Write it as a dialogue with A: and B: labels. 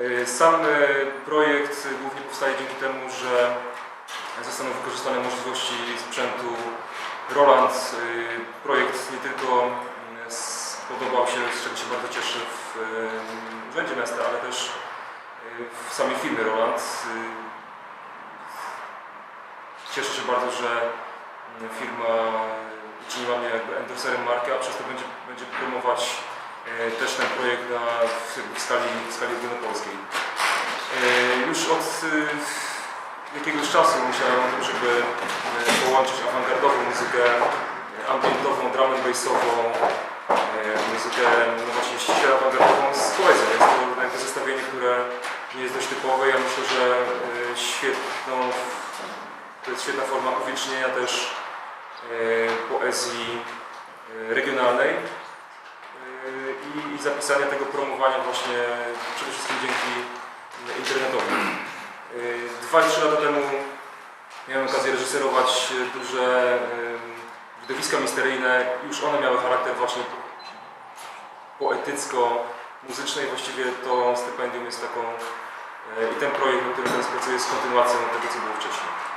A: Y, Sam y, projekt głównie powstaje dzięki temu, że zostaną wykorzystane możliwości sprzętu Roland. Y, Projekt nie tylko spodobał się, z czego się bardzo cieszę w Urzędzie Miasta, ale też w samej firmie Roland. Cieszę się bardzo, że firma uczyniła mnie jakby endorserem marki, a przez to będzie, będzie promować też ten projekt na, w, skali, skali ogólnopolskiej. Już od e, jakiegoś czasu myślałem o tym, żeby e, połączyć awangardową muzykę, ambientową, drum and bassową, e, muzykę no właśnie ściśle awangardową z poezją. Jest to jakby zestawienie, które nie jest dość typowe. Ja myślę, że świetną, to jest świetna forma uwiecznienia też poezji regionalnej i zapisania tego promowania właśnie przede wszystkim 2-3 lata temu miałem okazję reżyserować e, duże widowiska misteryjne. Już one miały charakter właśnie poetycko-muzyczny i właściwie to stypendium jest taką e, i ten projekt, na którym teraz pracuję, jest kontynuacją tego, co było wcześniej.